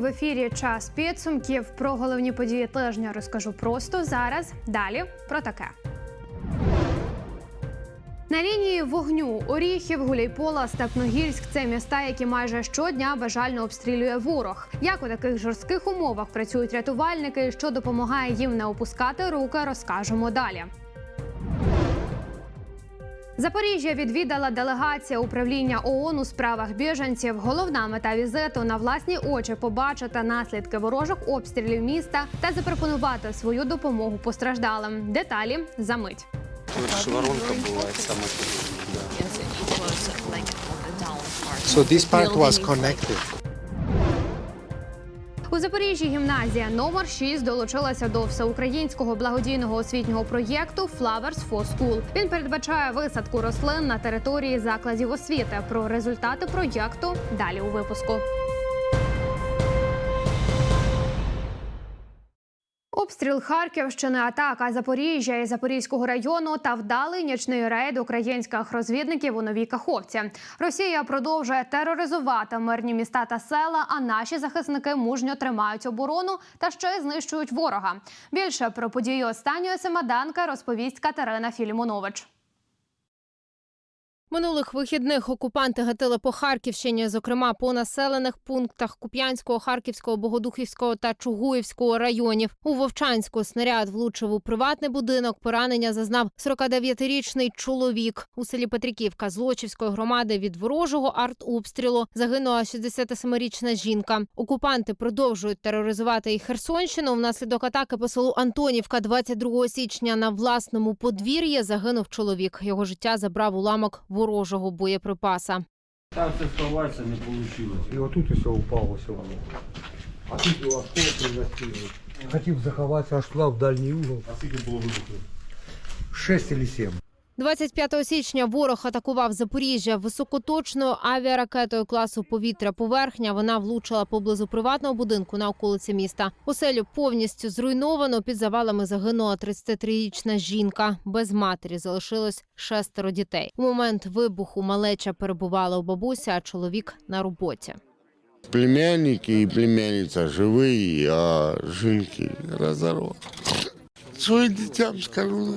в ефірі час підсумків. Про головні події тижня розкажу просто зараз. Далі про таке. На лінії вогню Оріхів, Гуляйпола, Степногірськ це міста, які майже щодня бажально обстрілює ворог. Як у таких жорстких умовах працюють рятувальники, що допомагає їм не опускати руки, розкажемо далі. Запоріжжя відвідала делегація управління ООН у справах біженців. Головна мета візиту на власні очі побачити наслідки ворожих обстрілів міста та запропонувати свою допомогу постраждалим. Деталі за мить. Тут воронка була саме тут. So this part was connected. Запоріжжі гімназія номер 6 долучилася до всеукраїнського благодійного освітнього проєкту Flowers for School. Він передбачає висадку рослин на території закладів освіти. Про результати проєкту далі у випуску. Обстріл Харківщини, атака Запоріжжя і Запорізького району та вдалий нічний рейд українських розвідників у Новій Каховці. Росія продовжує тероризувати мирні міста та села. А наші захисники мужньо тримають оборону та ще й знищують ворога. Більше про події останньої семаданки розповість Катерина Філімонович. Минулих вихідних окупанти гатили по Харківщині, зокрема по населених пунктах Куп'янського, Харківського, Богодухівського та Чугуївського районів. У Вовчанську снаряд влучив у приватний будинок. Поранення зазнав 49-річний чоловік. У селі Петриківка Злочівської громади від ворожого артобстрілу загинула 67-річна жінка. Окупанти продовжують тероризувати і Херсонщину. Внаслідок атаки по селу Антонівка 22 січня на власному подвір'ї загинув чоловік. Його життя забрав уламок ворожого боєприпаса. Там все сховатися не вийшло. І отут усе упало сьогодні. А тут його осколки застигли. Хотів заховатися, аж туди в дальній угол. А скільки було вибухів? Шесть або сім. 25 січня ворог атакував Запоріжжя високоточною авіаракетою класу повітря поверхня. Вона влучила поблизу приватного будинку на околиці міста. Оселю повністю зруйновано. Під завалами загинула 33-річна жінка. Без матері залишилось шестеро дітей. У момент вибуху малеча перебувала у бабусі, а чоловік на роботі. Племянники и племянница живые, а жинки разорвал. Что я детям скажу?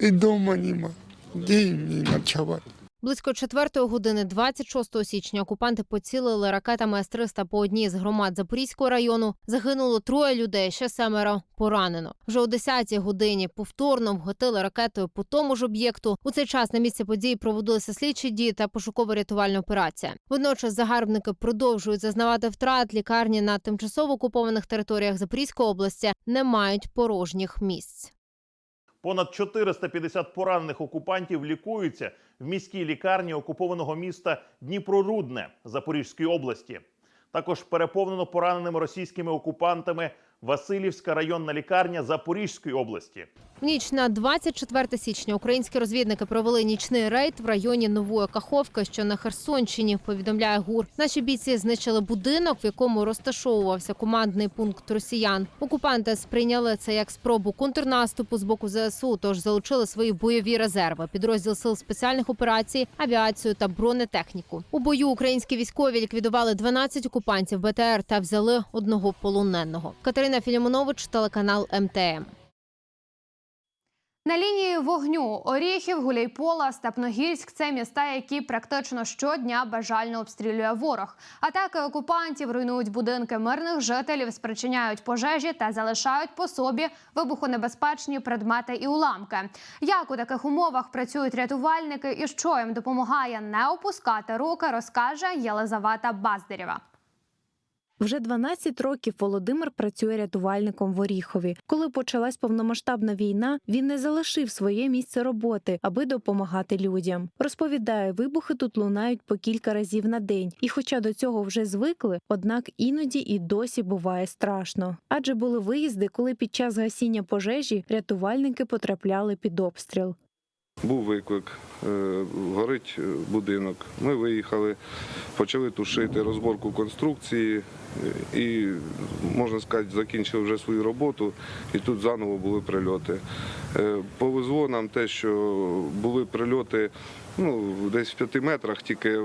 И дома нема. Где им не ночевать? Близько четвертої години 26 січня окупанти поцілили ракетами С-300 по одній з громад Запорізького району. Загинуло троє людей, ще семеро поранено. Вже о 10-й годині повторно вгатили ракетою по тому ж об'єкту. У цей час на місці події проводилися слідчі дії та пошуково-рятувальна операція. Водночас загарбники продовжують зазнавати втрат. Лікарні на тимчасово окупованих територіях Запорізької області не мають порожніх місць. Понад 450 поранених окупантів лікуються в міській лікарні окупованого міста Дніпрорудне Запорізької області. Також переповнено пораненими російськими окупантами Васильівська районна лікарня Запорізької області. В ніч на 24 січня українські розвідники провели нічний рейд в районі Нової Каховки, що на Херсонщині. Повідомляє ГУР. Наші бійці знищили будинок, в якому розташовувався командний пункт росіян. Окупанти сприйняли це як спробу контрнаступу з боку ЗСУ, тож залучили свої бойові резерви, підрозділ сил спеціальних операцій, авіацію та бронетехніку. У бою українські військові ліквідували 12 окупантів БТР та взяли одного полоненого. Катерина Філімонович, телеканал МТМ. На лінії вогню Оріхів, Гуляйпола, Степногірськ це міста, які практично щодня бажально обстрілює ворог. Атаки окупантів руйнують будинки мирних жителів, спричиняють пожежі та залишають по собі вибухонебезпечні предмети і уламки. Як у таких умовах працюють рятувальники і що їм допомагає не опускати руки, розкаже Єлизавета Баздирєва. Вже 12 років Володимир працює рятувальником в Оріхові. Коли почалась повномасштабна війна, він не залишив своє місце роботи, аби допомагати людям. Розповідає, вибухи тут лунають по кілька разів на день, і, хоча до цього вже звикли, однак іноді і досі буває страшно. Адже були виїзди, коли під час гасіння пожежі рятувальники потрапляли під обстріл. Був виклик, е, горить е, будинок. Ми виїхали, почали тушити розборку конструкції е, і, можна сказати, закінчили вже свою роботу, і тут заново були прильоти. Повезло нам те, що були прильоти ну, десь в п'яти метрах, тільки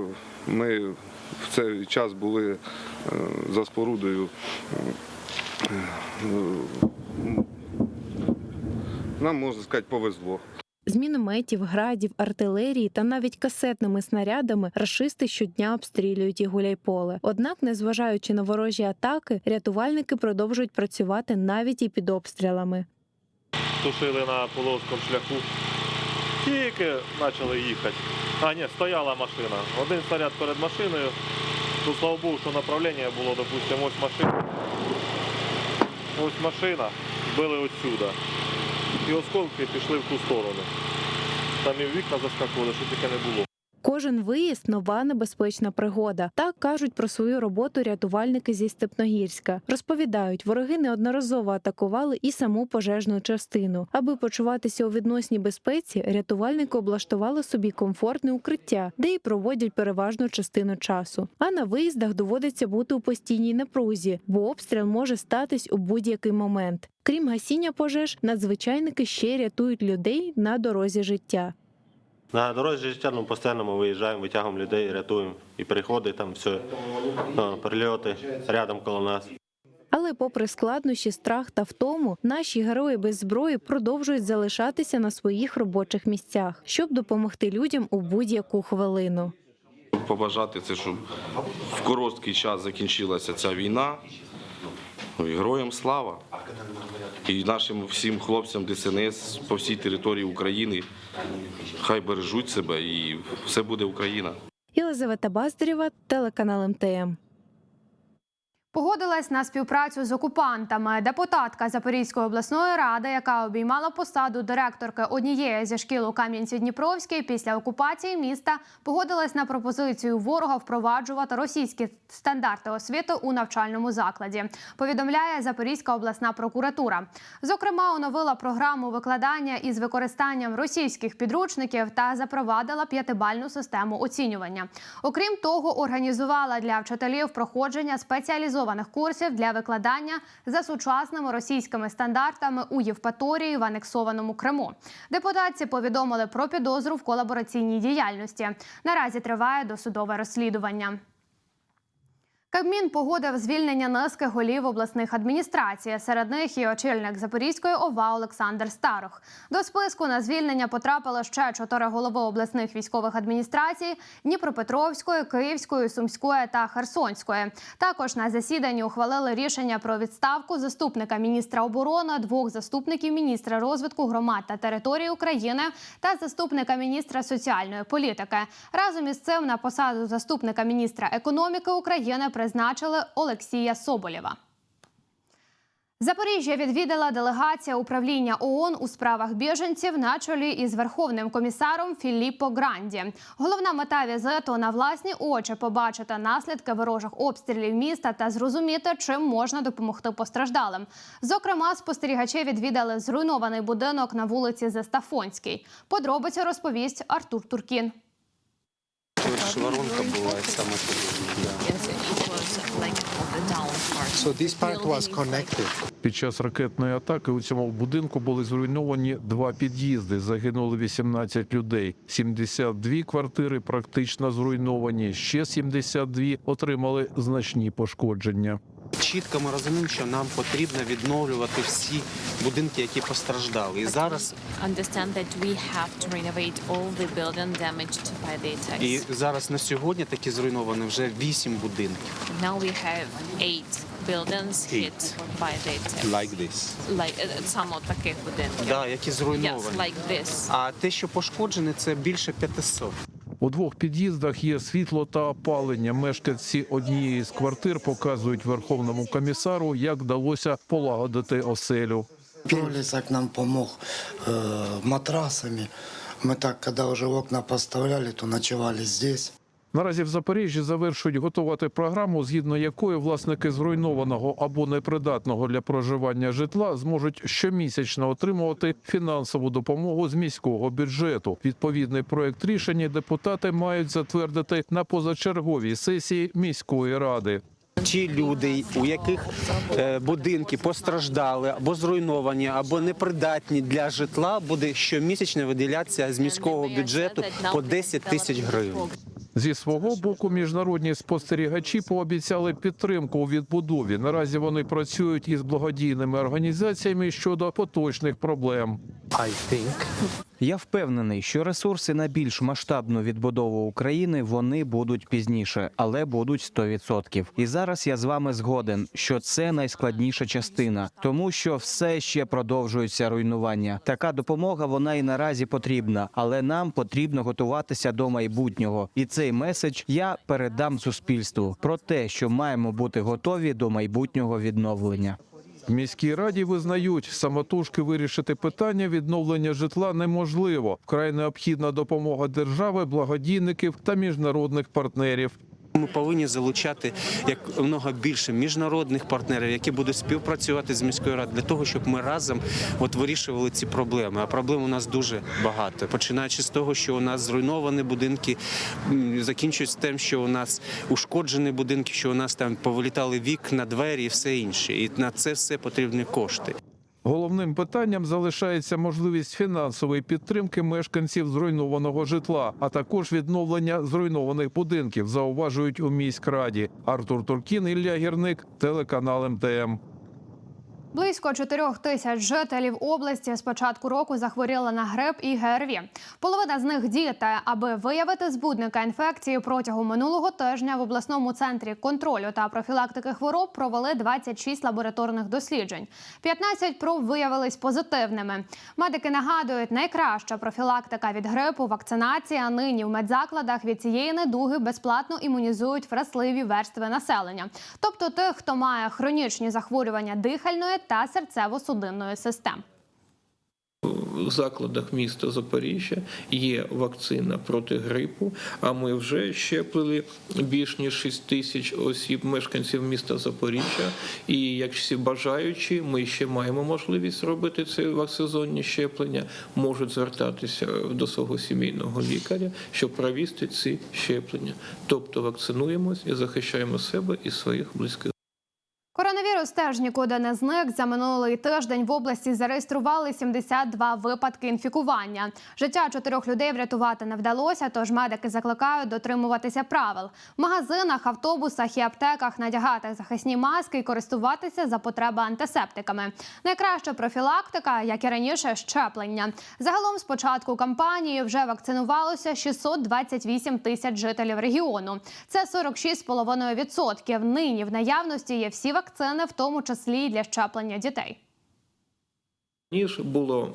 ми в цей час були за спорудою. е, Нам можна сказати, повезло. З мінометів, градів, артилерії та навіть касетними снарядами рашисти щодня обстрілюють і гуляйполе. Однак, незважаючи на ворожі атаки, рятувальники продовжують працювати навіть і під обстрілами. тушили на полоському шляху. Тільки почали їхати. А, ні, стояла машина. Один снаряд перед машиною. Ну, слава Богу, що направлення було, допустимо, ось машина. Ось машина, били отсюда. І осколки пішли в ту сторону. Там і вікна заскакували, що таке не було. Кожен виїзд нова небезпечна пригода. Так кажуть про свою роботу рятувальники зі Степногірська. Розповідають, вороги неодноразово атакували і саму пожежну частину. Аби почуватися у відносній безпеці, рятувальники облаштували собі комфортне укриття, де й проводять переважну частину часу. А на виїздах доводиться бути у постійній напрузі, бо обстріл може статись у будь-який момент. Крім гасіння пожеж, надзвичайники ще рятують людей на дорозі життя. На дорозі життя ну, постійно ми виїжджаємо, витягуємо людей, рятуємо. І переходи, там все, ну, прильоти рядом коло нас. Але, попри складнощі, страх та втому, наші герої без зброї продовжують залишатися на своїх робочих місцях, щоб допомогти людям у будь-яку хвилину. побажати це, щоб в короткий час закінчилася ця війна. Ну, і Героям слава. І нашим всім хлопцям ДСНС по всій території України. Хай бережуть себе і все буде Україна. Єлизавета Баздарєва, телеканал МТМ. Погодилась на співпрацю з окупантами. Депутатка Запорізької обласної ради, яка обіймала посаду директорки однієї зі шкіл у Кам'янці-Дніпровській після окупації міста, погодилась на пропозицію ворога впроваджувати російські стандарти освіти у навчальному закладі. Повідомляє Запорізька обласна прокуратура. Зокрема, оновила програму викладання із використанням російських підручників та запровадила п'ятибальну систему оцінювання. Окрім того, організувала для вчителів проходження спеціалізованих курсів для викладання за сучасними російськими стандартами у Євпаторії в анексованому Криму. Депутатці повідомили про підозру в колабораційній діяльності. Наразі триває досудове розслідування. Кабмін погодив звільнення низки голів обласних адміністрацій. Серед них і очільник Запорізької ОВА Олександр Старох. До списку на звільнення потрапили ще чотири голови обласних військових адміністрацій Дніпропетровської, Київської, Сумської та Херсонської. Також на засіданні ухвалили рішення про відставку заступника міністра оборони, двох заступників міністра розвитку громад та території України та заступника міністра соціальної політики. Разом із цим на посаду заступника міністра економіки України призначили Олексія Соболєва. Запоріжжя відвідала делегація управління ООН у справах біженців на чолі із верховним комісаром Філіппо Гранді. Головна мета візиту на власні очі побачити наслідки ворожих обстрілів міста та зрозуміти, чим можна допомогти постраждалим. Зокрема, спостерігачі відвідали зруйнований будинок на вулиці Застафонській. Подробиці розповість Артур Туркін. Воронка була саме Під час ракетної атаки у цьому будинку були зруйновані два під'їзди. Загинули 18 людей. 72 квартири практично зруйновані. Ще 72 отримали значні пошкодження. Чітко ми розуміємо, що нам потрібно відновлювати всі будинки, які постраждали. І зараз, і зараз на сьогодні такі зруйновані вже вісім будинків. Now we have eight buildings hit by the attacks. Like this. Like uh, саме от таких будинків. Да, які Yes, like this. А те, що пошкоджене, це більше 500. У двох під'їздах є світло та опалення. Мешканці однієї з квартир показують верховному комісару, як вдалося полагодити оселю. Пролесок нам помог э, матрасами. Ми так, коли вже окна поставляли, то ночували здесь. Наразі в Запоріжжі завершують готувати програму, згідно якої власники зруйнованого або непридатного для проживання житла зможуть щомісячно отримувати фінансову допомогу з міського бюджету. Відповідний проект рішення депутати мають затвердити на позачерговій сесії міської ради. Ті люди, у яких е, будинки постраждали або зруйновані, або непридатні для житла, буде щомісячно виділятися з міського бюджету по 10 тисяч гривень. Зі свого боку, міжнародні спостерігачі пообіцяли підтримку у відбудові. Наразі вони працюють із благодійними організаціями щодо поточних проблем. Я впевнений, що ресурси на більш масштабну відбудову України вони будуть пізніше, але будуть 100%. І зараз я з вами згоден, що це найскладніша частина, тому що все ще продовжується руйнування. Така допомога вона і наразі потрібна, але нам потрібно готуватися до майбутнього. І цей меседж я передам суспільству про те, що маємо бути готові до майбутнього відновлення. В міській раді визнають, самотужки вирішити питання відновлення житла неможливо. Вкрай необхідна допомога держави, благодійників та міжнародних партнерів. Ми повинні залучати як много більше міжнародних партнерів, які будуть співпрацювати з міською радою для того, щоб ми разом от вирішували ці проблеми. А проблем у нас дуже багато. Починаючи з того, що у нас зруйновані будинки, м, закінчується тим, що у нас ушкоджені будинки, що у нас там повилітали вікна, двері і все інше. І на це все потрібні кошти. Головним питанням залишається можливість фінансової підтримки мешканців зруйнованого житла, а також відновлення зруйнованих будинків. Зауважують у міськраді. Артур Туркін, Ілля Гірник, телеканал МТМ. Близько 4 тисяч жителів області з початку року захворіли на грип і ГРВІ. Половина з них діти. Аби виявити збудника інфекції протягом минулого тижня в обласному центрі контролю та профілактики хвороб провели 26 лабораторних досліджень. 15 проб виявились позитивними. Медики нагадують, найкраща профілактика від грипу вакцинація. Нині в медзакладах від цієї недуги безплатно імунізують вразливі верстви населення, тобто тих, хто має хронічні захворювання дихальної та серцево-судинної систем. В закладах міста Запоріжжя є вакцина проти грипу. А ми вже щеплили більш ніж 6 тисяч осіб, мешканців міста Запоріжжя. І як всі бажаючі, ми ще маємо можливість робити ці сезонні щеплення, можуть звертатися до свого сімейного лікаря, щоб провести ці щеплення. Тобто вакцинуємось і захищаємо себе і своїх близьких. Коронавірус теж нікуди не зник. За минулий тиждень в області зареєстрували 72 випадки інфікування. Життя чотирьох людей врятувати не вдалося, тож медики закликають дотримуватися правил. В магазинах, автобусах і аптеках надягати захисні маски і користуватися за потреби антисептиками. Найкраща профілактика, як і раніше, щеплення. Загалом з початку кампанії вже вакцинувалося 628 тисяч жителів регіону. Це 46,5%. Нині в наявності є всі вакцини, в тому числі й для щеплення дітей. Ніж було.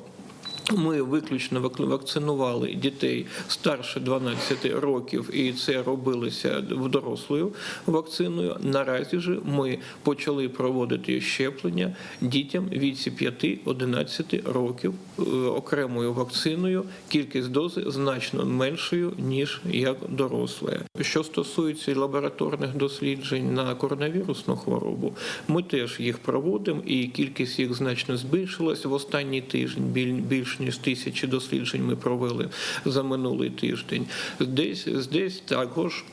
Ми виключно вак- вакцинували дітей старше 12 років, і це робилося дорослою вакциною. Наразі ж ми почали проводити щеплення дітям віці 5-11 років е, окремою вакциною. Кількість дози значно меншою ніж як доросле. Що стосується лабораторних досліджень на коронавірусну хворобу, ми теж їх проводимо, і кількість їх значно збільшилась в останній тиждень. біль- Ніж тисячі досліджень ми провели за минулий тиждень. Здесь, здесь також.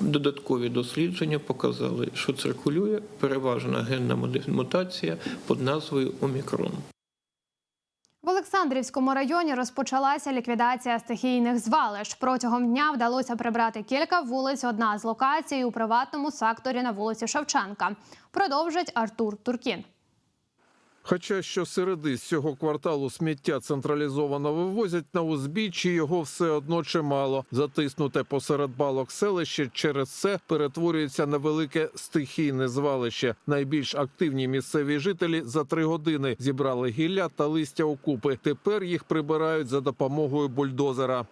Додаткові дослідження показали, що циркулює переважна генна мутація під назвою Омікрон. В Олександрівському районі розпочалася ліквідація стихійних звалищ. Протягом дня вдалося прибрати кілька вулиць. Одна з локацій у приватному секторі на вулиці Шевченка. Продовжить Артур Туркін. Хоча щосереди з цього кварталу сміття централізовано вивозять на узбіччі, його все одно чимало. Затиснуте посеред балок селище через це перетворюється на велике стихійне звалище. Найбільш активні місцеві жителі за три години зібрали гілля та листя окупи. Тепер їх прибирають за допомогою бульдозера.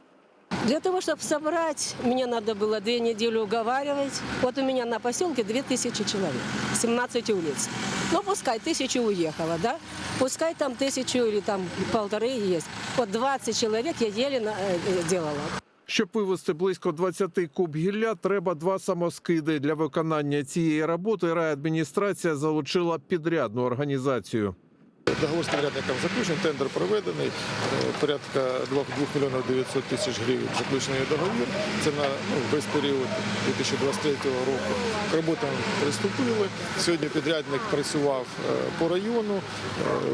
Для того, чтобы собрать, мне надо было две недели уговаривать. Вот у меня на поселке 2000 человек, 17 улиц. Ну, пускай тысячу уехало, да? Пускай там тысячу или там полторы есть. Вот 20 человек я еле на- э, делала. Щоб вивезти близько 20 куб гілля, треба два самоскиди. Для виконання цієї роботи райадміністрація залучила підрядну організацію. Договор з підрядником заключений, тендер проведений, е, порядка 2 мільйонів 900 тисяч гривень заключений договір. Це на ну, весь період 2023 року. К роботам приступили. Сьогодні підрядник працював е, по району, е,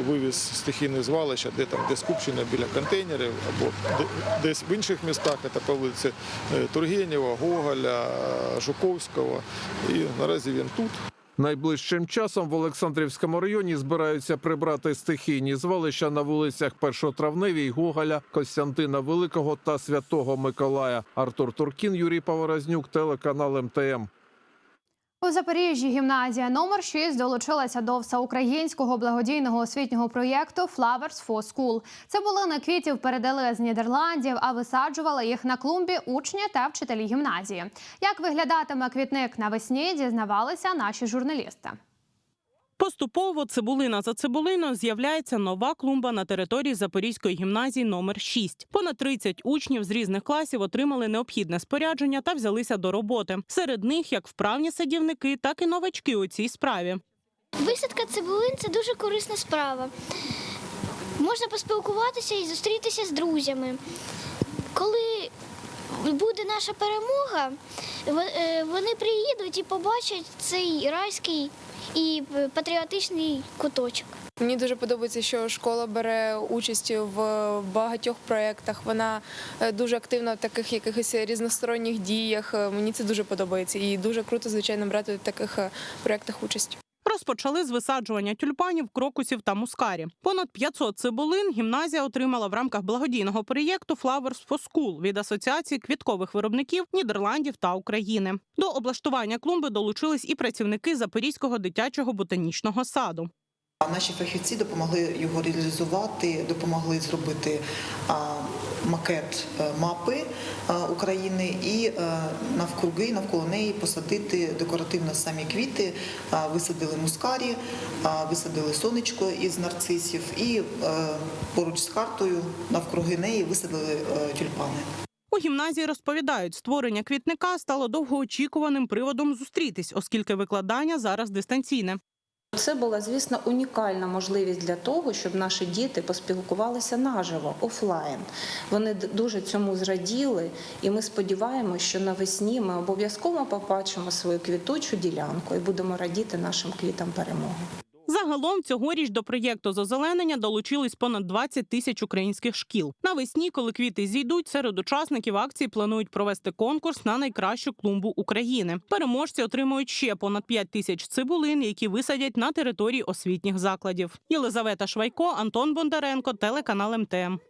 вивіз стихійне звалища, де там де скупчення біля контейнерів або десь в інших містах, це по вулиці Тургенєва, Гоголя, Жуковського. І наразі він тут. Найближчим часом в Олександрівському районі збираються прибрати стихійні звалища на вулицях Першотравневій, Гоголя, Костянтина Великого та Святого Миколая. Артур Туркін, Юрій Поворознюк, телеканал МТМ. У Запоріжжі гімназія номер 6 долучилася до всеукраїнського благодійного освітнього проєкту Flowers for School. Це було квітів передали з Нідерландів, а висаджували їх на клумбі учні та вчителі гімназії. Як виглядатиме квітник навесні, дізнавалися наші журналісти. Поступово цибулина за цибулиною з'являється нова клумба на території Запорізької гімназії номер 6. Понад 30 учнів з різних класів отримали необхідне спорядження та взялися до роботи. Серед них як вправні садівники, так і новачки у цій справі. Висадка цибулин це дуже корисна справа. Можна поспілкуватися і зустрітися з друзями. Коли буде наша перемога, е, вони приїдуть і побачать цей райський і патріотичний куточок. Мені дуже подобається, що школа бере участь в багатьох проєктах. Вона е, дуже активна в таких якихось різносторонніх діях. Е, Мені це дуже подобається. І дуже круто, звичайно, брати в таких проєктах участь. Розпочали з висаджування тюльпанів, крокусів та мускарі. Понад 500 цибулин гімназія отримала в рамках благодійного проєкту Flowers for School від асоціації квіткових виробників Нідерландів та України. До облаштування клумби долучились і працівники Запорізького дитячого ботанічного саду. Наші фахівці допомогли його реалізувати, допомогли зробити макет е, мапи України і е, навкруги, навколо неї посадити декоративно самі квіти. Висадили мускарі, висадили сонечко із нарцисів і е, поруч з хартою навкруги неї висадили е, тюльпани. У гімназії розповідають, створення квітника стало довгоочікуваним приводом зустрітись, оскільки викладання зараз дистанційне. Це була, звісно, унікальна можливість для того, щоб наші діти поспілкувалися наживо, офлайн. Вони дуже цьому зраділи, і ми сподіваємося, що навесні ми обов'язково побачимо свою квітучу ділянку і будемо радіти нашим квітам перемоги. Загалом цьогоріч до проєкту з озеленення долучились понад 20 тисяч українських шкіл. Навесні, коли квіти зійдуть, серед учасників акції планують провести конкурс на найкращу клумбу України. Переможці отримують ще понад 5 тисяч цибулин, які висадять на території освітніх закладів. Єлизавета Швайко, Антон Бондаренко, телеканал МТМ.